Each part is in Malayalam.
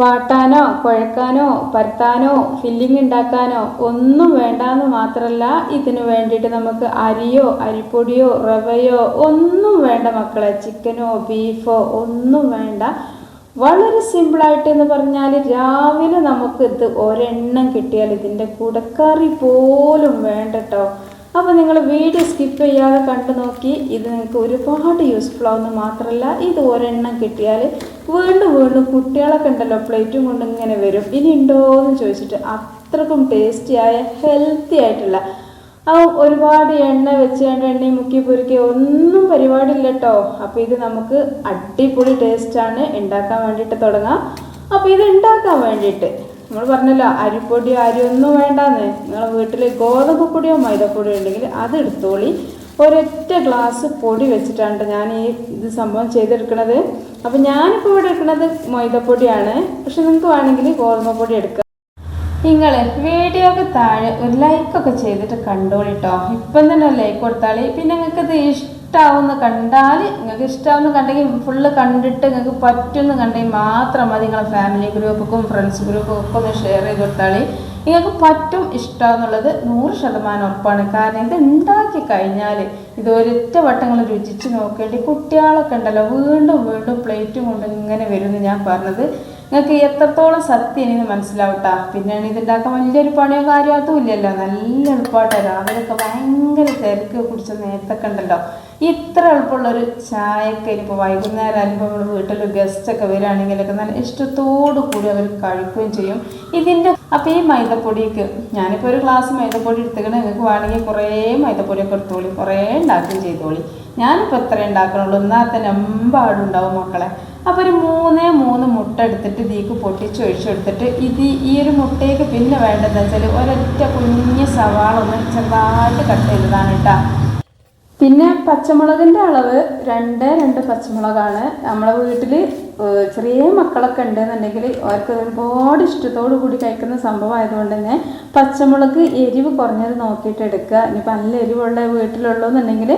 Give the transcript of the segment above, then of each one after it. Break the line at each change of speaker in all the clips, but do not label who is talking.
വാട്ടാനോ കുഴക്കാനോ പരത്താനോ ഫില്ലിംഗ് ഉണ്ടാക്കാനോ ഒന്നും വേണ്ടാന്ന് മാത്രമല്ല ഇതിന് വേണ്ടിയിട്ട് നമുക്ക് അരിയോ അരിപ്പൊടിയോ റവയോ ഒന്നും വേണ്ട മക്കളെ. ചിക്കനോ ബീഫോ ഒന്നും വേണ്ട. വളരെ സിമ്പിളായിട്ട് എന്ന് പറഞ്ഞാൽ രാവിലെ നമുക്ക് ഇത് ഒരെണ്ണം കിട്ടിയാൽ ഇതിന്റെ കൂടെ പോലും വേണ്ടട്ടോ. അപ്പോൾ നിങ്ങൾ വീഡിയോ സ്കിപ്പ് ചെയ്യാതെ കണ്ടു നോക്കി. ഇത് നിങ്ങൾക്ക് ഒരുപാട് യൂസ്ഫുൾ ആവുന്ന മാത്രമല്ല ഇത് ഒരെണ്ണം കിട്ടിയാൽ വീണ്ടും വീണ്ടും കുട്ടികളൊക്കെ ഉണ്ടല്ലോ പ്ലേറ്റും കൊണ്ട് ഇങ്ങനെ വരും. ഇനി ഉണ്ടോ എന്ന് ചോദിച്ചിട്ട് അത്രക്കും ടേസ്റ്റിയായ ഹെൽത്തി ആയിട്ടുള്ള. ആ ഒരുപാട് എണ്ണ വെച്ച് കണ്ട് എണ്ണയും മുക്കി പൊരുക്കി ഒന്നും പരിപാടിയില്ല കേട്ടോ അപ്പോൾ ഇത് നമുക്ക് അടിപൊളി ടേസ്റ്റാണ് ഉണ്ടാക്കാൻ വേണ്ടിയിട്ട് തുടങ്ങാം. അപ്പോൾ ഇത് ഉണ്ടാക്കാൻ വേണ്ടിയിട്ട്. നമ്മൾ പറഞ്ഞല്ലോ അരിപ്പൊടിയോ അരിയൊന്നും വേണ്ടാന്ന്. നിങ്ങളെ വീട്ടിൽ ഗോതമ്പ് പൊടിയോ മൈദപ്പൊടിയോ ഉണ്ടെങ്കിൽ അത് എടുത്തോളി. ഒരൊറ്റ ഗ്ലാസ് പൊടി വെച്ചിട്ടാണ് ഞാൻ ഈ ഇത് സംഭവം ചെയ്തെടുക്കുന്നത് അപ്പോൾ ഞാനിപ്പോൾ ഇവിടെ എടുക്കുന്നത് മൈദപ്പൊടിയാണ് പക്ഷെ നിങ്ങൾക്ക് വേണമെങ്കിൽ ഗോതമ്പ് പൊടി എടുക്കാം. നിങ്ങൾ വീഡിയോക്ക് താഴെ ഒരു ലൈക്കൊക്കെ ചെയ്തിട്ട് കണ്ടോളിട്ടോ. ഇപ്പം തന്നെ ഒരു ലൈക്ക് കൊടുത്താൽ പിന്നെ നിങ്ങൾക്ക് ഇത് ഇഷ്ടാവുന്ന കണ്ടാൽ നിങ്ങൾക്ക് ഇഷ്ടാവുന്ന കണ്ടെങ്കിൽ ഫുള്ള് കണ്ടിട്ട് നിങ്ങൾക്ക് പറ്റുമെന്ന് കണ്ടെങ്കിൽ മാത്രം മതി നിങ്ങളെ ഫാമിലി ഗ്രൂപ്പുക്കും ഫ്രണ്ട്സ് ഗ്രൂപ്പും ഒക്കെ ഒന്ന് ഷെയർ ചെയ്ത് കൊടുത്താളി. നിങ്ങൾക്ക് പറ്റും ഇഷ്ടമെന്നുള്ളത് നൂറ് ശതമാനം ഉറപ്പാണ്. കാരണം ഇത് ഉണ്ടാക്കി കഴിഞ്ഞാൽ ഇത് ഒരൊറ്റ വട്ടങ്ങൾ രുചിച്ച് നോക്കേണ്ടി കുട്ടികളൊക്കെ ഉണ്ടല്ലോ വീണ്ടും വീണ്ടും പ്ലേറ്റും കൊണ്ട് ഇങ്ങനെ വരുമെന്ന് ഞാൻ പറഞ്ഞത്. നിങ്ങൾക്ക് എത്രത്തോളം സത്യം എനിക്ക് മനസ്സിലാവട്ടാ. പിന്നെയാണ് ഇതുണ്ടാക്കാൻ വലിയൊരു പണിയോ കാര്യമോ ഇല്ലല്ലോ. നല്ല എളുപ്പമായിട്ട് രാവിലെയൊക്കെ ഭയങ്കര തിരക്ക് കുടിച്ച നേരത്തൊക്കെ ഉണ്ടല്ലോ. ഇത്ര എളുപ്പമുള്ളൊരു ചായയൊക്കെ ഇനിയിപ്പോൾ വൈകുന്നേരം നമ്മൾ വീട്ടിൽ ഗസ്റ്റൊക്കെ വരികയാണെങ്കിലൊക്കെ നല്ല ഇഷ്ടത്തോടു കൂടി അവർ കഴിക്കുകയും ചെയ്യും. ഇതിന്റെ അപ്പോൾ ഈ മൈദപ്പൊടിക്ക് ഞാനിപ്പോൾ ഒരു ഗ്ലാസ് മൈദപ്പൊടി എടുത്തിട്ട് നിങ്ങൾക്ക് വേണമെങ്കിൽ കുറേ മൈദപ്പൊടിയൊക്കെ എടുത്തോളി. കുറേ ഉണ്ടാക്കുകയും ചെയ്തോളി. ഞാനിപ്പോൾ എത്ര ഉണ്ടാക്കണുള്ളൂ. എന്നാൽ തന്നെ എമ്പാടുണ്ടാവും മക്കളെ. അപ്പോൾ ഒരു മൂന്നേ മൂന്ന് മുട്ട എടുത്തിട്ട് ഇതിക്ക് പൊട്ടിച്ച് ഒഴിച്ചെടുത്തിട്ട് ഇത് ഈ ഒരു മുട്ടയ്ക്ക് പിന്നെ വേണ്ടതെന്ന് വെച്ചാൽ ഒരൊറ്റ കുഞ്ഞ് സവാള ഒന്ന് ചെറുതായിട്ട് കട്ട് ചെയ്തതാണ് കേട്ടോ. പിന്നെ പച്ചമുളകിന്റെ അളവ് രണ്ട് രണ്ട് പച്ചമുളകാണ്. നമ്മളെ വീട്ടിൽ ചെറിയ മക്കളൊക്കെ ഉണ്ടെന്നുണ്ടെങ്കിൽ അവർക്ക് ഒരുപാട് ഇഷ്ടത്തോടു കൂടി കഴിക്കുന്ന സംഭവം ആയതുകൊണ്ട് തന്നെ പച്ചമുളക് എരിവ് കുറഞ്ഞത് നോക്കിയിട്ട് എടുക്കുക. ഇനിയിപ്പോൾ നല്ല എരിവുള്ള വീട്ടിലുള്ളതെന്നുണ്ടെങ്കിൽ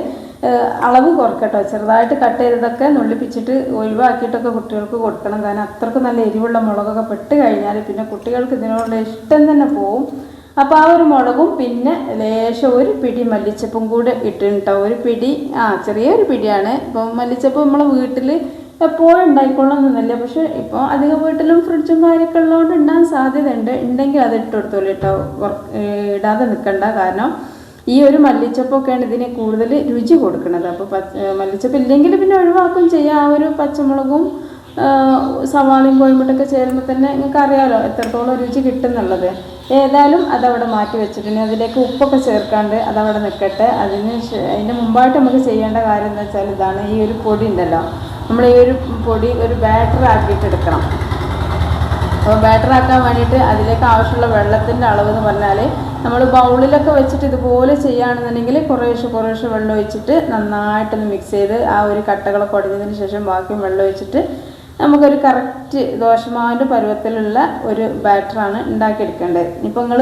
അളവ് കുറക്കട്ടോ. ചെറുതായിട്ട് കട്ട് ചെയ്തതൊക്കെ നുള്ളിപ്പിച്ചിട്ട് ഒഴിവാക്കിയിട്ടൊക്കെ കുട്ടികൾക്ക് കൊടുക്കണം. കാരണം അത്രയ്ക്ക് നല്ല എരിവുള്ള മുളകൊക്കെ പെട്ട് കഴിഞ്ഞാൽ പിന്നെ കുട്ടികൾക്ക് ഇതിനോടുള്ള ഇഷ്ടം തന്നെ പോവും. അപ്പോൾ ആ ഒരു മുളകും പിന്നെ ലേശം ഒരു പിടി മല്ലിച്ചപ്പും കൂടെ ഇട്ടിട്ടോ ഒരു പിടി ആ ചെറിയൊരു പിടിയാണ്. ഇപ്പോൾ മല്ലിച്ചപ്പ് നമ്മളെ വീട്ടിൽ എപ്പോഴും ഉണ്ടായിക്കൊള്ളണമെന്നില്ല. പക്ഷേ ഇപ്പോൾ അധികം വീട്ടിലും ഫ്രിഡ്ജും കാര്യമൊക്കെ ഉള്ളതുകൊണ്ട് ഉണ്ടാകാൻ സാധ്യതയുണ്ട്. ഉണ്ടെങ്കിൽ അത് ഇട്ട് കൊടുത്തോളൂ കേട്ടോ ഇടാതെ നിൽക്കണ്ട കാരണം ഈ ഒരു മല്ലിച്ചപ്പൊക്കെയാണ് ഇതിന് കൂടുതൽ രുചി കൊടുക്കുന്നത്. അപ്പോൾ പച്ച മല്ലിച്ചപ്പ് ഇല്ലെങ്കിൽ പിന്നെ ഒഴിവാക്കും ചെയ്യാം. ആ ഒരു പച്ചമുളകും സവാളയും കോഴിമുട്ടൊക്കെ ചേരുമ്പോൾ തന്നെ നിങ്ങൾക്ക് അറിയാമല്ലോ എത്രത്തോളം രുചി കിട്ടുന്നുള്ളത്. ഏതായാലും അതവിടെ മാറ്റി വെച്ചിട്ടുണ്ട് അതിലേക്ക് ഉപ്പൊക്കെ ചേർക്കാണ്ട് അതവിടെ നിൽക്കട്ടെ അതിന് അതിന്റെ മുമ്പായിട്ട് നമുക്ക് ചെയ്യേണ്ട കാര്യം എന്താ വെച്ചാൽ ഇതാണ് ഈ ഒരു പൊടി ഉണ്ടല്ലോ. നമ്മൾ ഈ ഒരു പൊടി ഒരു ബാറ്റർ ആക്കിയിട്ട് എടുക്കണം. അപ്പോൾ ബാറ്റർ ആക്കാൻ വേണ്ടിയിട്ട് അതിലേക്ക് ആവശ്യമുള്ള വെള്ളത്തിന്റെ അളവ് എന്ന് പറഞ്ഞാൽ നമ്മൾ ബൗളിലൊക്കെ വെച്ചിട്ട് ഇതുപോലെ ചെയ്യുകയാണെന്നുണ്ടെങ്കിൽ കുറേശ്ശെ കുറേശ്ശെ വെള്ളം ഒഴിച്ചിട്ട് നന്നായിട്ടൊന്ന് മിക്സ് ചെയ്ത് ആ ഒരു കട്ടകളൊക്കെ ഒടിഞ്ഞതിന് ശേഷം ബാക്കി വെള്ളം ഒഴിച്ചിട്ട് നമുക്കൊരു കറക്റ്റ് ദോശമാവിന്റെ പരുവത്തിലുള്ള ഒരു ബാറ്ററാണ് ഉണ്ടാക്കിയെടുക്കേണ്ടത്. ഇപ്പോൾ നിങ്ങൾ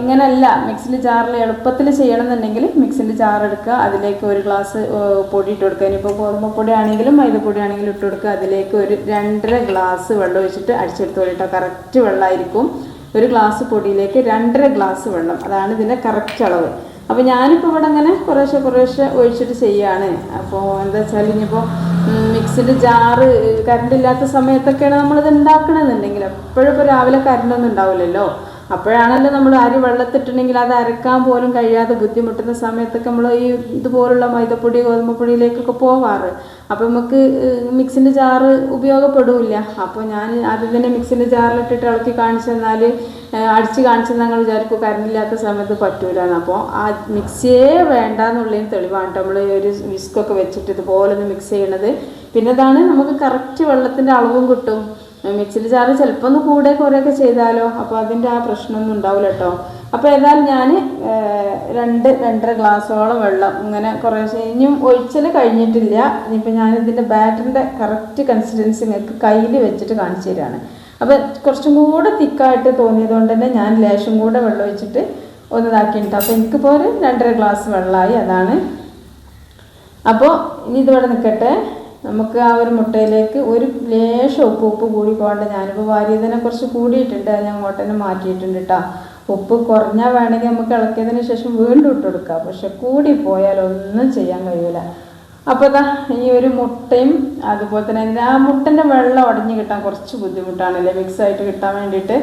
ഇങ്ങനെയല്ല മിക്സിന്റെ ജാറിൽ എളുപ്പത്തിൽ ചെയ്യണമെന്നുണ്ടെങ്കിൽ മിക്സിന്റെ ജാർ എടുക്കുക അതിലേക്ക് ഒരു ഗ്ലാസ് പൊടി ഇട്ട് കൊടുക്കുക. ഇനിയിപ്പോൾ ഗോതമ്പ് പൊടി ആണെങ്കിലും മൈദപ്പൊടി ആണെങ്കിലും ഇട്ട് കൊടുക്കുക. അതിലേക്ക് ഒരു രണ്ടര ഗ്ലാസ് വെള്ളം ഒഴിച്ചിട്ട് അടിച്ചെടുത്ത് കേട്ടോ കറക്റ്റ് വെള്ളമായിരിക്കും. ഒരു ഗ്ലാസ് പൊടിയിലേക്ക് രണ്ടര ഗ്ലാസ് വെള്ളം. അതാണ് ഇതിന്റെ കറക്റ്റ് അളവ്. അപ്പോൾ ഞാനിപ്പോൾ ഇവിടെ അങ്ങനെ കുറേശ്ശെ കുറേശ്ശെ ഒഴിച്ചിട്ട് ചെയ്യാണ്. അപ്പോൾ എന്താ വെച്ചാൽ ഇനിയിപ്പോൾ മിക്സിന്റെ ജാറ് കറണ്ട് ഇല്ലാത്ത സമയത്തൊക്കെയാണ് നമ്മളിത് ഉണ്ടാക്കണമെന്നുണ്ടെങ്കിൽ എപ്പോഴും ഇപ്പോൾ രാവിലെ കറണ്ടൊന്നും ഉണ്ടാവില്ലല്ലോ. അപ്പോഴാണല്ലോ നമ്മൾ അരി വെള്ളത്തിട്ടുണ്ടെങ്കിൽ അത് അരക്കാൻ പോലും കഴിയാതെ ബുദ്ധിമുട്ടുന്ന സമയത്തൊക്കെ നമ്മൾ ഈ ഇതുപോലുള്ള മൈദപ്പൊടി ഗോതമ്പപ്പൊടിയിലേക്കൊക്കെ പോവാറ്. അപ്പോൾ നമുക്ക് മിക്സിന്റെ ജാറ് ഉപയോഗപ്പെടില്ല. അപ്പോൾ ഞാൻ ആദ്യം തന്നെ മിക്സിന്റെ ജാറിലിട്ടിട്ട് ഇളക്കി കാണിച്ചു തന്നാൽ അടിച്ച് കാണിച്ചു ഞങ്ങൾ വിചാരിക്കും കറണ്ടില്ലാത്ത സമയത്ത് പറ്റൂലെന്ന്. അപ്പോൾ ആ മിക്സിയേ വേണ്ട എന്നുള്ളതിന് തെളിവാണ് നമ്മൾ ഒരു വിസ്കൊക്കെ വെച്ചിട്ട് ഇതുപോലെ ഒന്ന് മിക്സ് ചെയ്യണത്. പിന്നെ അതാണ് നമുക്ക് കറക്റ്റ് വെള്ളത്തിന്റെ അളവും കിട്ടും. മിക്സിയിൽ ചാറ് ചിലപ്പോൾ ഒന്ന് കൂടെ കുറേയൊക്കെ ചെയ്താലോ? അപ്പോൾ അതിന്റെ ആ പ്രശ്നമൊന്നും ഉണ്ടാവില്ല കേട്ടോ അപ്പോൾ ഏതായാലും ഞാൻ രണ്ട് രണ്ടര ഗ്ലാസ്സോളം വെള്ളം ഇങ്ങനെ കുറേ ഇനിയും ഒഴിച്ചൽ കഴിഞ്ഞിട്ടില്ല. ഇനിയിപ്പോൾ ഞാൻ ഇതിന്റെ ബാറ്ററിന്റെ കറക്റ്റ് കൺസിസ്റ്റൻസി നിങ്ങൾക്ക് കയ്യിൽ വെച്ചിട്ട് കാണിച്ചു തരികയാണ് അപ്പോൾ കുറച്ചും കൂടെ തിക്കായിട്ട് തോന്നിയതുകൊണ്ട് തന്നെ ഞാൻ ലേശം കൂടെ വെള്ളം ഒഴിച്ചിട്ട് ഒന്ന് ഇതാക്കിയിട്ടുണ്ട് അപ്പോൾ എനിക്കിപ്പോൾ ഒരു രണ്ടര ഗ്ലാസ് വെള്ളമായി അതാണ്. അപ്പോൾ ഇനി ഇതിവിടെ നിൽക്കട്ടെ നമുക്ക് ആ ഒരു മുട്ടയിലേക്ക് ഒരു ലേശം ഉപ്പ് ഉപ്പ് കൂടി പോകേണ്ട. ഞാനിപ്പോൾ വാരിയതിനെ കുറച്ച് കൂടിയിട്ടുണ്ട്. ഞാൻ അങ്ങോട്ട് മാറ്റിയിട്ടുണ്ട് കേട്ടോ ഉപ്പ് കുറഞ്ഞാൽ വേണമെങ്കിൽ നമുക്ക് ഇളക്കിയതിന് ശേഷം വീണ്ടും ഇട്ട് കൊടുക്കാം. പക്ഷെ കൂടി പോയാൽ ഒന്നും ചെയ്യാൻ കഴിയില്ല അപ്പോൾ ഇതാ ഈ ഒരു മുട്ടയും അതുപോലെ തന്നെ ആ മുട്ടന്റെ വെള്ളം ഉടഞ്ഞു കിട്ടാൻ കുറച്ച് ബുദ്ധിമുട്ടാണല്ലേ മിക്സ് ആയിട്ട് കിട്ടാൻ വേണ്ടിയിട്ട്.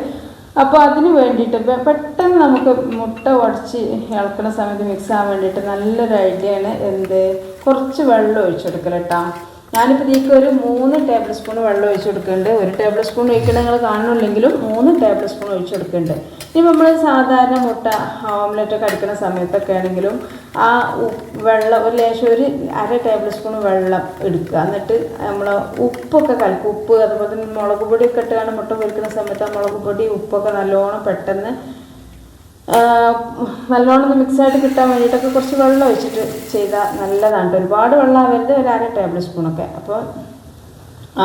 അപ്പോൾ അതിന് വേണ്ടിയിട്ട് പെട്ടെന്ന് നമുക്ക് മുട്ട ഉടച്ച് ഇളക്കുന്ന സമയത്ത് മിക്സ് ആവാൻ വേണ്ടിയിട്ട് നല്ലൊരു ഐഡിയ ആണ് എന്ത്? കുറച്ച് വെള്ളം ഒഴിച്ചു കേട്ടോ ഞാനിപ്പോൾ ഇതിലേക്ക് ഒരു മൂന്ന് ടേബിൾ സ്പൂൺ വെള്ളം ഒഴിച്ച് കൊടുക്കുന്നുണ്ട്. ഒരു ടേബിൾ സ്പൂൺ ഒഴിക്കണം നിങ്ങൾ കാണുന്നില്ലെങ്കിലും മൂന്ന് ടേബിൾ സ്പൂൺ ഒഴിച്ചു കൊടുക്കുന്നുണ്ട്. ഇനി നമ്മൾ സാധാരണ മുട്ട ഓംലെറ്റ് ഒക്കെ അടിക്കുന്ന സമയത്തൊക്കെ ആണെങ്കിലും ആ വെള്ളം ഒരു ലേശം ഒരു അര ടേബിൾ സ്പൂൺ വെള്ളം എടുക്കുക. എന്നിട്ട് നമ്മൾ ഉപ്പൊക്കെ കലക്കും ഉപ്പ് അതുപോലെ തന്നെ മുളക് പൊടിയൊക്കെ ഇട്ടാണ് മുട്ട പൊരിക്കുന്ന സമയത്ത് ആ മുളക് പൊടി ഉപ്പൊക്കെ നല്ലോണം പെട്ടെന്ന് നല്ലോണം ആയിട്ട് കിട്ടാൻ വേണ്ടിയിട്ടൊക്കെ കുറച്ച് വെള്ളം ഒഴിച്ചിട്ട് ചെയ്താൽ നല്ലതാണ്. ഒരുപാട് വെള്ളം ആവരുത് ഒരു അര ടേബിൾ സ്പൂണൊക്കെ. അപ്പോൾ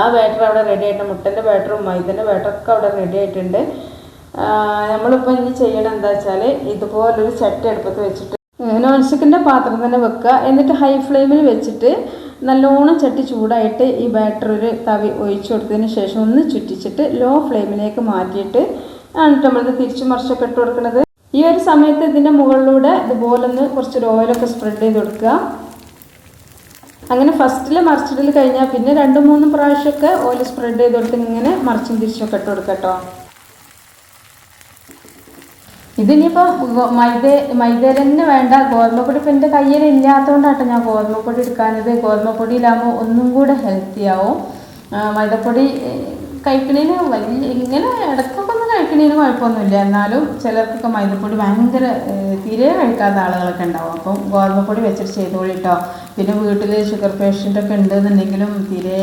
ആ ബാറ്റർ അവിടെ റെഡി ആയിട്ട് മുട്ടന്റെ ബാറ്ററും മൈദന്റെ ബാറ്ററൊക്കെ അവിടെ റെഡി ആയിട്ടുണ്ട്. നമ്മളിപ്പോൾ ഇനി ചെയ്യണം എന്താ വെച്ചാൽ ഇതുപോലൊരു ചട്ടി അടുപ്പത്ത് വെച്ചിട്ട് നോൺ സ്റ്റിക്കിന്റെ പാത്രം തന്നെ വെക്കുക. എന്നിട്ട് ഹൈ ഫ്ലെയിമിൽ വെച്ചിട്ട് നല്ലോണം ചട്ടി ചൂടായിട്ട് ഈ ബാറ്റർ ഒരു തവി ഒഴിച്ചു കൊടുത്തതിന് ശേഷം ഒന്ന് ചുറ്റിച്ചിട്ട് ലോ ഫ്ലെയിമിലേക്ക് മാറ്റിയിട്ട് ആണ് നമ്മളിത് തിരിച്ചു മറിച്ചൊക്കെ ഇട്ട് കൊടുക്കുന്നത്. ഈ ഒരു സമയത്ത് ഇതിന്റെ മുകളിലൂടെ ഇതുപോലെ ഒന്ന് കുറച്ചൊരു ഓയിലൊക്കെ സ്പ്രെഡ് ചെയ്ത് കൊടുക്കുക. അങ്ങനെ ഫസ്റ്റിൽ മറിച്ചിടൽ കഴിഞ്ഞാൽ പിന്നെ രണ്ട് മൂന്ന് പ്രാവശ്യമൊക്കെ ഓയിൽ സ്പ്രെഡ് ചെയ്ത് കൊടുത്ത് ഇങ്ങനെ മറിച്ചും തിരിച്ചൊക്കെ ഇട്ട് കൊടുക്കട്ടോ ഇതിനിപ്പോൾ മൈദ മൈദ തന്നെ വേണ്ട. ഗോതമ്പൊടി ഇപ്പം എന്റെ കയ്യിൽ ഇല്ലാത്തതുകൊണ്ടാട്ടോ ഞാൻ ഗോതമ്പൊടി എടുക്കാനത് ഗോതമ്പൊടിയിലാകുമ്പോൾ ഒന്നും കൂടെ ഹെൽത്തി ആവും. മൈദപ്പൊടി കഴിക്കണേന് വലിയ ഇങ്ങനെ ഇടയ്ക്കൊക്കെ കഴിക്കണേന് കുഴപ്പമൊന്നുമില്ല. എന്നാലും ചിലർക്കൊക്കെ മൈദപ്പൊടി ഭയങ്കര തീരെ കഴിക്കാത്ത ആളുകളൊക്കെ ഉണ്ടാവും. അപ്പം ഗോതമ്പൊടി വെച്ചിട്ട് ചെയ്തോളി കേട്ടോ പിന്നെ വീട്ടിൽ ഷുഗർ പേഷ്യന്റൊക്കെ ഉണ്ടെന്നുണ്ടെങ്കിലും തീരെ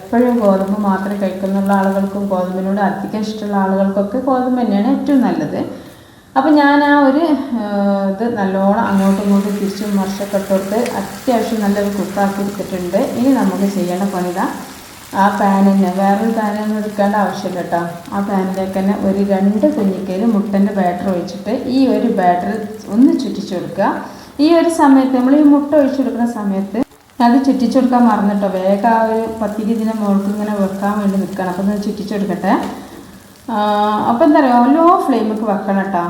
എപ്പോഴും ഗോതമ്പ് മാത്രം കഴിക്കുന്നുള്ള ആളുകൾക്കും. ഗോതമ്പിനോട് അധികം ഇഷ്ടമുള്ള ആളുകൾക്കൊക്കെ ഗോതമ്പ് തന്നെയാണ് ഏറ്റവും നല്ലത്. അപ്പം ഞാൻ ആ ഒരു ഇത് നല്ലോണം അങ്ങോട്ടും ഇങ്ങോട്ടും തിരിച്ചും മറിച്ചൊക്കെ ഇട്ടോട്ട് അത്യാവശ്യം നല്ലൊരു കുക്കാക്കി എടുത്തിട്ടുണ്ട്. ഇനി നമുക്ക് ചെയ്യേണ്ട പണിതാ ആ പാൻ തന്നെ വേറൊരു പാനൊന്നും എടുക്കേണ്ട ആവശ്യമില്ല കേട്ടോ ആ പാനിലേക്ക് തന്നെ ഒരു രണ്ട് കുഞ്ഞിക്കയിൽ മുട്ടന്റെ ബാറ്റർ ഒഴിച്ചിട്ട് ഈ ഒരു ബാറ്റർ ഒന്ന് ചുറ്റിച്ചു കൊടുക്കുക. ഈ ഒരു സമയത്ത് നമ്മൾ ഈ മുട്ട ഒഴിച്ചു കൊടുക്കുന്ന സമയത്ത് അത് ചുറ്റിച്ചു കൊടുക്കാൻ മറന്നിട്ടോ. വേഗം ആ ഒരു പത്തിരി ഇതിനെ മുകൾക്ക് ഇങ്ങനെ വെക്കാൻ വേണ്ടി നിൽക്കണം. അപ്പം ഒന്ന് ചുറ്റിച്ചു കൊടുക്കട്ടെ. അപ്പം എന്താ പറയുക ലോ ഫ്ലെയിമൊക്കെ വെക്കണം കേട്ടോ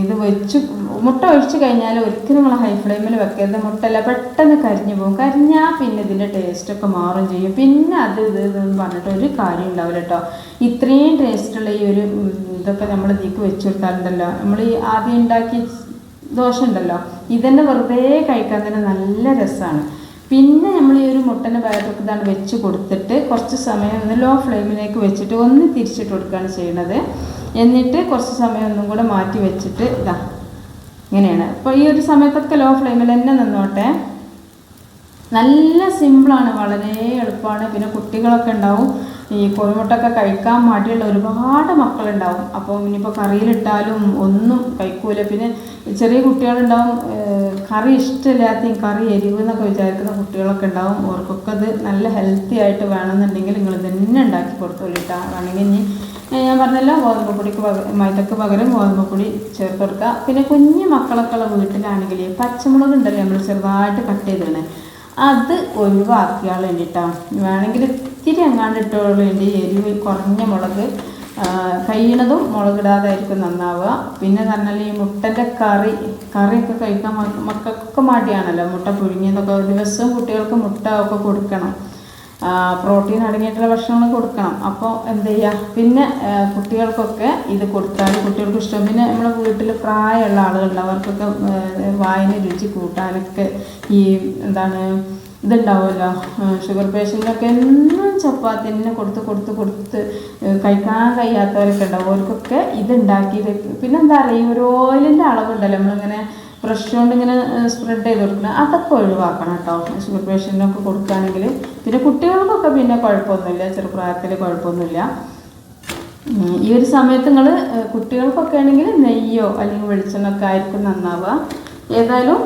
ഇത് വെച്ച് മുട്ട ഒഴിച്ചു കഴിഞ്ഞാൽ ഒരിക്കലും നമ്മൾ ഹൈ ഫ്ലെയിമിൽ വെക്കരുത് മുട്ടല്ല പെട്ടെന്ന് കരിഞ്ഞു പോകും. കരിഞ്ഞാൽ പിന്നെ ഇതിന്റെ ടേസ്റ്റൊക്കെ മാറും ചെയ്യും. പിന്നെ അത് ഇത് ഇതെന്ന് പറഞ്ഞിട്ട് ഒരു കാര്യം ഉണ്ടാവില്ല കേട്ടോ ഇത്രയും ടേസ്റ്റുള്ള ഈ ഒരു ഇതൊക്കെ നമ്മൾ ഇതിക്ക് വെച്ച് കൊടുത്താലുണ്ടല്ലോ നമ്മൾ ഈ ആദ്യം ഉണ്ടാക്കി ദോശ ഉണ്ടല്ലോ. ഇതന്നെ വെറുതെ കഴിക്കാൻ തന്നെ നല്ല രസമാണ് പിന്നെ നമ്മൾ ഈ ഒരു മുട്ടന്റെ ബാറ്റർക്ക് ഇതാണ് വെച്ച് കൊടുത്തിട്ട് കുറച്ച് സമയം ഒന്ന് ലോ ഫ്ലെയിമിലേക്ക് വെച്ചിട്ട് ഒന്ന് തിരിച്ചിട്ട് കൊടുക്കുകയാണ് ചെയ്യുന്നത് എന്നിട്ട് കുറച്ച് സമയം ഒന്നും കൂടെ മാറ്റി വെച്ചിട്ട് ഇതാ ഇങ്ങനെയാണ്. അപ്പോൾ ഈ ഒരു സമയത്തൊക്കെ ലോ ഫ്ലെയിമിൽ തന്നെ നിന്നോട്ടെ. നല്ല സിമ്പിളാണ് വളരെ എളുപ്പമാണ്. പിന്നെ കുട്ടികളൊക്കെ ഉണ്ടാവും ഈ കോഴിമുട്ടൊക്കെ കഴിക്കാൻ മടിയുള്ള ഒരുപാട് മക്കളുണ്ടാവും. അപ്പോൾ ഇനിയിപ്പോൾ കറിയിലിട്ടാലും ഒന്നും കഴിക്കൂല. പിന്നെ ചെറിയ കുട്ടികളുണ്ടാവും കറി ഈ കറി എരിവ് എന്നൊക്കെ വിചാരിക്കുന്ന കുട്ടികളൊക്കെ ഉണ്ടാവും. അവർക്കൊക്കെ അത് നല്ല ഹെൽത്തി ആയിട്ട് വേണമെന്നുണ്ടെങ്കിൽ നിങ്ങൾ തന്നെ ഉണ്ടാക്കി കൊടുത്തോളിട്ടാ വേണമെങ്കിൽ ഇനി ഞാൻ പറഞ്ഞല്ലോ ഗോതമ്പ് പൊടിക്ക് പകരം മൈദക്ക് പകരം ഗോതമ്പ് പൊടി ചേർത്ത് കൊടുക്കുക. പിന്നെ കുഞ്ഞു മക്കളൊക്കെ ഉള്ള വീട്ടിലാണെങ്കിൽ പച്ചമുളക് ഉണ്ടല്ലോ നമ്മൾ ചെറുതായിട്ട് കട്ട് ചെയ്തിടണേ അത് ഒഴിവാക്കിയാൽ വേണ്ടിയിട്ടാണ് വേണമെങ്കിൽ ഇത്തിരി ഇട്ടോളൂ. വേണ്ടി എരിവ് കുറഞ്ഞ മുളക് കഴിയണതും മുളകിടാതായിരിക്കും നന്നാവുക. പിന്നെ പറഞ്ഞാൽ ഈ മുട്ടന്റെ കറി കറിയൊക്കെ കഴിക്കാൻ മക്ക- മക്കൾക്കൊക്കെ മടിയാണല്ലോ. മുട്ട പുഴുങ്ങിയതൊക്കെ ദിവസവും കുട്ടികൾക്ക് മുട്ട ഒക്കെ കൊടുക്കണം. പ്രോട്ടീൻ അടങ്ങിയിട്ടുള്ള ഭക്ഷണങ്ങൾ കൊടുക്കണം. അപ്പോൾ എന്ത് ചെയ്യുക പിന്നെ കുട്ടികൾക്കൊക്കെ ഇത് കൊടുത്താൽ കുട്ടികൾക്ക് ഇഷ്ടം. പിന്നെ നമ്മുടെ വീട്ടിൽ പ്രായമുള്ള ആളുകളുണ്ട്. അവർക്കൊക്കെ വായന രുചി കൂട്ടാനൊക്കെ ഈ എന്താണ് ഇതുണ്ടാവുമല്ലോ. ഷുഗർ പേഷ്യന്റൊക്കെ എന്നും ചപ്പാത്തി തന്നെ കൊടുത്ത് കൊടുത്ത് കൊടുത്ത് കഴിക്കാൻ കഴിയാത്തവരൊക്കെ ഉണ്ടാവും. അവർക്കൊക്കെ ഇതുണ്ടാക്കിയത് പിന്നെ എന്താ പറയുക ഈ ഒരു ഓയിലിന്റെ അളവുണ്ടല്ലോ. നമ്മളിങ്ങനെ ബ്രഷ് കൊണ്ട് ഇങ്ങനെ സ്പ്രെഡ് ചെയ്ത് കൊടുക്കണം. അതൊക്കെ ഒഴിവാക്കണം കേട്ടോ. ഷുഗർ പേഷ്യന്റിനൊക്കെ കൊടുക്കുകയാണെങ്കിൽ പിന്നെ കുട്ടികൾക്കൊക്കെ പിന്നെ കുഴപ്പമൊന്നുമില്ല. ചെറുപ്രായത്തിൽ കുഴപ്പമൊന്നുമില്ല. ഈ ഒരു സമയത്ത് നിങ്ങൾ കുട്ടികൾക്കൊക്കെ ആണെങ്കിൽ നെയ്യോ അല്ലെങ്കിൽ വെളിച്ചെണ്ണ ഒക്കെ ആയിരിക്കും നന്നാവുക. ഏതായാലും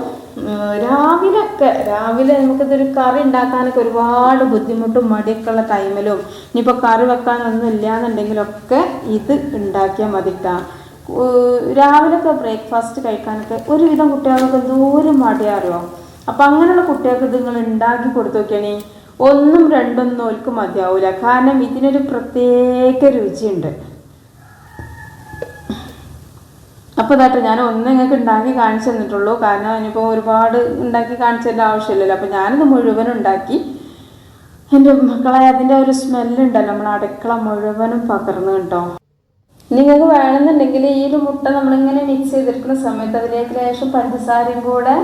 രാവിലെ രാവിലെയൊക്കെ രാവിലെ നമുക്കിതൊരു കറി ഉണ്ടാക്കാനൊക്കെ ഒരുപാട് ബുദ്ധിമുട്ടും മടിയൊക്കെ ഉള്ള ടൈമിലും ഇനിയിപ്പോൾ കറി വെക്കാനൊന്നും ഇല്ലയെന്നുണ്ടെങ്കിലൊക്കെ ഇത് ഉണ്ടാക്കിയാൽ മതിട്ടാ. രാവിലെയൊക്കെ ബ്രേക്ക്ഫാസ്റ്റ് കഴിക്കാനൊക്കെ ഒരുവിധം കുട്ടികൾക്ക് എന്തോരം മടിയാറിയോ? അപ്പം അങ്ങനെയുള്ള കുട്ടികൾക്ക് നിങ്ങൾ ഉണ്ടാക്കി കൊടുത്തു നോക്കിയാണെങ്കിൽ ഒന്നും രണ്ടൊന്നും ഓൽക്ക് മതിയാവില്ല കാരണം ഇതിനൊരു പ്രത്യേക രുചിയുണ്ട്. അപ്പോൾ ഇതായിട്ട് ഞാൻ ഒന്ന് നിങ്ങൾക്ക് ഉണ്ടാക്കി കാണിച്ചു തന്നിട്ടുള്ളൂ. കാരണം ഇനിയിപ്പോൾ ഒരുപാട് ഉണ്ടാക്കി കാണിച്ചതിന്റെ ആവശ്യമില്ലല്ലോ. അപ്പോൾ ഞാനിത് മുഴുവൻ ഉണ്ടാക്കി. എന്റെ മക്കളെ അതിന്റെ ഒരു സ്മെല്ലുണ്ടല്ലോ നമ്മൾ അടുക്കള മുഴുവനും പകർന്നു കേട്ടോ. നിങ്ങൾക്ക് വേണമെന്നുണ്ടെങ്കിൽ ഈ ഒരു മുട്ട നമ്മളിങ്ങനെ മിക്സ് ചെയ്തെടുക്കുന്ന സമയത്ത് അതിലേക്ക് ലേശം പഞ്ചസാരയും കൂടെ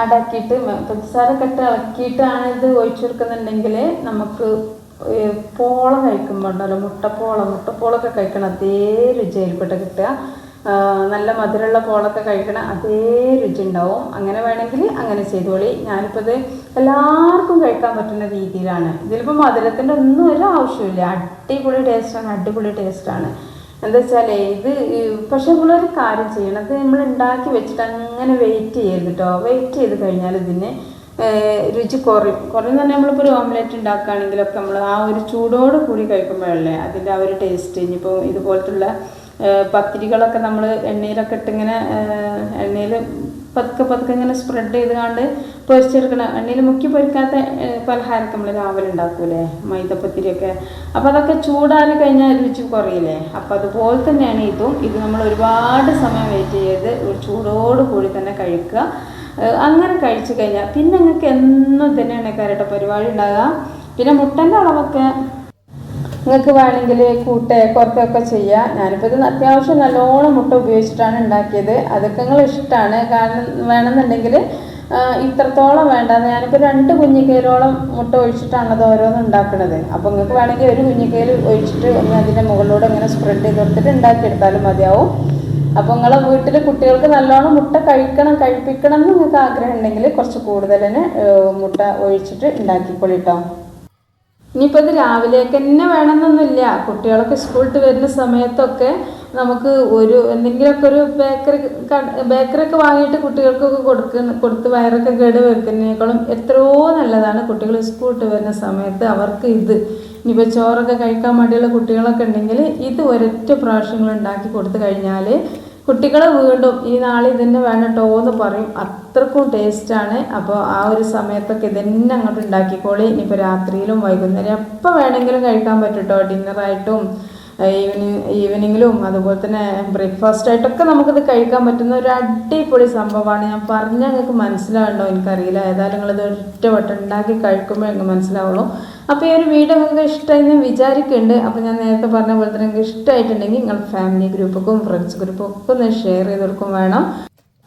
അടക്കിയിട്ട് പഞ്ചസാര കെട്ട് ഇളക്കിയിട്ടാണ് ഇത് ഒഴിച്ചു കൊടുക്കുന്നുണ്ടെങ്കിൽ നമുക്ക് പോളം കഴിക്കുമ്പോൾ ഉണ്ടല്ലോ മുട്ടപ്പോള മുട്ടപ്പോളൊക്കെ കഴിക്കണം അതേ രുചിയായിരിക്കട്ടെ കിട്ടുക. നല്ല മധുരമുള്ള പോളൊക്കെ കഴിക്കണം അതേ രുചി ഉണ്ടാവും അങ്ങനെ വേണമെങ്കിൽ അങ്ങനെ ചെയ്തോളി. ഞാനിപ്പോൾ ഇത് എല്ലാവർക്കും കഴിക്കാൻ പറ്റുന്ന രീതിയിലാണ്. ഇതിലിപ്പോൾ മധുരത്തിന്റെ ഒന്നും ഒരു ആവശ്യമില്ല അടിപൊളി ടേസ്റ്റാണ് അടിപൊളി ടേസ്റ്റാണ്. എന്താ വെച്ചാൽ ഇത് പക്ഷേ നമ്മളൊരു കാര്യം ചെയ്യണം. അത് നമ്മൾ ഉണ്ടാക്കി വെച്ചിട്ട് അങ്ങനെ വെയിറ്റ് ചെയ്യരുത് കേട്ടോ വെയിറ്റ് ചെയ്ത് കഴിഞ്ഞാൽ ഇതിന് രുചി കുറയും. കുറയും തന്നെ നമ്മളിപ്പോൾ ഒരു ഓംലെറ്റ് ഉണ്ടാക്കുകയാണെങ്കിലൊക്കെ നമ്മൾ ആ ഒരു ചൂടോട് കൂടി കഴിക്കുമ്പോഴല്ലേ അതിന്റെ ആ ഒരു ടേസ്റ്റ് ഇനിയിപ്പോൾ ഇതുപോലത്തുള്ള പത്തിരികളൊക്കെ നമ്മൾ എണ്ണയിലൊക്കെ ഇട്ടിങ്ങനെ എണ്ണയിൽ പതുക്കെ പതുക്കെ ഇങ്ങനെ സ്പ്രെഡ് ചെയ്ത് കണ്ട് പൊരിച്ചെടുക്കണം എണ്ണയിൽ മുക്കി പൊരിക്കാത്ത പലഹാരമൊക്കെ നമ്മൾ രാവിലെ ഉണ്ടാക്കൂലേ? മൈദപ്പത്തിരിയൊക്കെ. അപ്പോൾ അതൊക്കെ ചൂടാറി കഴിഞ്ഞാൽ രുചി കുറയില്ലേ? അപ്പോൾ അതുപോലെ തന്നെയാണ് ഇതും. ഇത് നമ്മൾ ഒരുപാട് സമയം വെയിറ്റ് ചെയ്ത് ഒരു ചൂടോട് കൂടി തന്നെ കഴിക്കുക. അങ്ങനെ കഴിച്ചു കഴിഞ്ഞാൽ പിന്നെ നിങ്ങൾക്ക് എന്നും തന്നെയാണ് കരട്ട പരിപാടി ഉണ്ടാകുക പിന്നെ മുട്ടന്റെ അളവൊക്കെ നിങ്ങൾക്ക് വേണമെങ്കിൽ കൂട്ട് കുറക്കൊക്കെ ചെയ്യാം. ഞാനിപ്പോൾ ഇത് അത്യാവശ്യം നല്ലോണം മുട്ട ഉപയോഗിച്ചിട്ടാണ് ഉണ്ടാക്കിയത്. അതൊക്കെ നിങ്ങൾ ഇഷ്ടമാണ് കാരണം വേണമെന്നുണ്ടെങ്കിൽ ഇത്രത്തോളം വേണ്ട ഞാനിപ്പോൾ രണ്ട് കുഞ്ഞിക്കയിലോളം മുട്ട ഒഴിച്ചിട്ടാണ് അത് ഓരോന്നും ഉണ്ടാക്കുന്നത് അപ്പോൾ നിങ്ങൾക്ക് വേണമെങ്കിൽ ഒരു കുഞ്ഞിക്കയിൽ ഒഴിച്ചിട്ട് ഒന്ന് അതിന്റെ മുകളിലൂടെ ഇങ്ങനെ സ്പ്രെഡ് ചെയ്ത് കൊടുത്തിട്ട് ഉണ്ടാക്കിയെടുത്താലും മതിയാവും. അപ്പോൾ നിങ്ങളെ വീട്ടിൽ കുട്ടികൾക്ക് നല്ലോണം മുട്ട കഴിക്കണം കഴിപ്പിക്കണം എന്ന് നിങ്ങൾക്ക് ആഗ്രഹം ഉണ്ടെങ്കിൽ കുറച്ച് കൂടുതൽ തന്നെ മുട്ട ഒഴിച്ചിട്ട് ഉണ്ടാക്കിക്കൊള്ളിട്ടോ ഇനിയിപ്പോൾ ഇത് രാവിലേക്ക് തന്നെ വേണമെന്നൊന്നുമില്ല. കുട്ടികളൊക്കെ സ്കൂളിട്ട് വരുന്ന സമയത്തൊക്കെ നമുക്ക് ഒരു എന്തെങ്കിലുമൊക്കെ ഒരു ബേക്കറി ബേക്കറി ഒക്കെ വാങ്ങിയിട്ട് കുട്ടികൾക്കൊക്കെ കൊടുക്കുന്ന കൊടുത്ത് വയറൊക്കെ കേട് വെക്കുന്നതിനേക്കാളും എത്രയോ നല്ലതാണ് കുട്ടികൾ സ്കൂളിട്ട് വരുന്ന സമയത്ത് അവർക്ക് ഇത്. ഇനിയിപ്പോൾ ചോറൊക്കെ കഴിക്കാൻ വേണ്ടിയുള്ള കുട്ടികളൊക്കെ ഉണ്ടെങ്കിൽ ഇത് ഒരൊറ്റ പ്രാവശ്യങ്ങൾ ഉണ്ടാക്കി കൊടുത്തു കഴിഞ്ഞാൽ കുട്ടികൾ വീണ്ടും ഈ നാളെ ഇതന്നെ വേണട്ടോ എന്ന് പറയും. അത്രക്കും ടേസ്റ്റാണ് അപ്പോൾ ആ ഒരു സമയത്തൊക്കെ ഇതന്നെ അങ്ങോട്ട് ഉണ്ടാക്കിക്കോളി. ഇനിയിപ്പോൾ രാത്രിയിലും വൈകുന്നേരം എപ്പോൾ വേണമെങ്കിലും കഴിക്കാൻ പറ്റുട്ടോ. ഡിന്നറായിട്ടും ഈവനിങ് ഈവനിങ്ങിലും അതുപോലെ തന്നെ ബ്രേക്ക്ഫാസ്റ്റ് ആയിട്ടൊക്കെ നമുക്കിത് കഴിക്കാൻ പറ്റുന്ന ഒരു അടിപൊളി സംഭവമാണ്. ഞാൻ പറഞ്ഞാൽ നിങ്ങൾക്ക് മനസ്സിലാവുണ്ടോ എനിക്കറിയില്ല. ഏതായാലും നിങ്ങളിത് ഒറ്റ വട്ടം ഉണ്ടാക്കി കഴിക്കുമ്പോൾ നിങ്ങൾക്ക് മനസ്സിലാവുള്ളൂ. അപ്പോൾ ഈ ഒരു വീഡിയോ നിങ്ങൾക്ക് ഇഷ്ടമായി എന്ന് വിചാരിക്കുന്നുണ്ട് അപ്പോൾ ഞാൻ നേരത്തെ പറഞ്ഞ പോലെ തന്നെ നിങ്ങൾക്ക് ഇഷ്ടമായിട്ടുണ്ടെങ്കിൽ നിങ്ങൾ ഫാമിലി ഗ്രൂപ്പൊക്കെ ഫ്രണ്ട്സ് ഗ്രൂപ്പൊക്കെ ഒന്ന് ഷെയർ ചെയ്ത് കൊടുക്കും വേണം.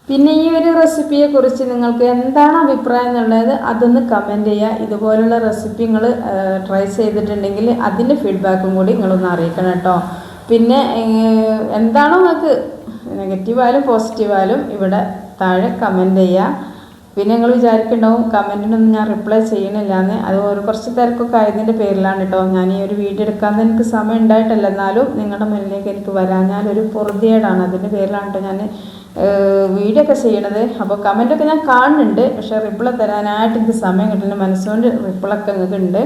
പിന്നെ ഈ ഒരു റെസിപ്പിയെ കുറിച്ച് നിങ്ങൾക്ക് എന്താണ് അഭിപ്രായം എന്നുള്ളത് അതൊന്ന് കമന്റ് ചെയ്യുക. ഇതുപോലുള്ള റെസിപ്പി നിങ്ങൾ ട്രൈ ചെയ്തിട്ടുണ്ടെങ്കിൽ അതിന്റെ ഫീഡ്ബാക്കും കൂടി നിങ്ങളൊന്ന് അറിയിക്കണം കേട്ടോ. പിന്നെ എന്താണോ നിങ്ങൾക്ക് നെഗറ്റീവായാലും പോസിറ്റീവായാലും ഇവിടെ താഴെ കമന്റ് ചെയ്യുക. പിന്നെ നിങ്ങൾ വിചാരിക്കുന്നുണ്ടാവും കമന്റിനൊന്നും ഞാൻ റിപ്ലൈ ചെയ്യണില്ല എന്ന് അത് ഒരു കുറച്ച് തിരക്കൊക്കെ ആയതിന്റെ പേരിലാണ് കേട്ടോ ഞാൻ ഈ ഒരു വീഡിയോ എടുക്കാൻ എനിക്ക് സമയം ഉണ്ടായിട്ടല്ല. എന്നാലും നിങ്ങളുടെ മുന്നിലേക്ക് എനിക്ക് വരാൻ ഞാനൊരു പൊറുതിയേടാണ്. അതിന്റെ പേരിലാണ് കേട്ടോ ഞാൻ വീഡിയോ ഒക്കെ ചെയ്യണത്. അപ്പോൾ കമന്റൊക്കെ ഞാൻ കാണുന്നുണ്ട്. പക്ഷേ റിപ്ലൈ തരാനായിട്ട് എനിക്ക് സമയം കിട്ടുന്ന മനസ്സുകൊണ്ട് റിപ്ലൈ ഒക്കെ നിങ്ങൾക്ക് ഉണ്ട്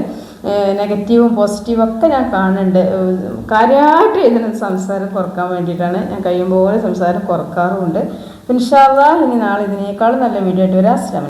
നെഗറ്റീവും പോസിറ്റീവും ഒക്കെ ഞാൻ കാണുന്നുണ്ട്. കാര്യമായിട്ട് ഇതിന് സംസാരം കുറയ്ക്കാൻ വേണ്ടിയിട്ടാണ്. ഞാൻ കഴിയുമ്പോൾ സംസാരം കുറക്കാറുമുണ്ട് ഇൻഷാല്ലാ ഇനി നാളെ ഇതിനേക്കാളും നല്ല വീഡിയോ ആയിട്ട് വരാം.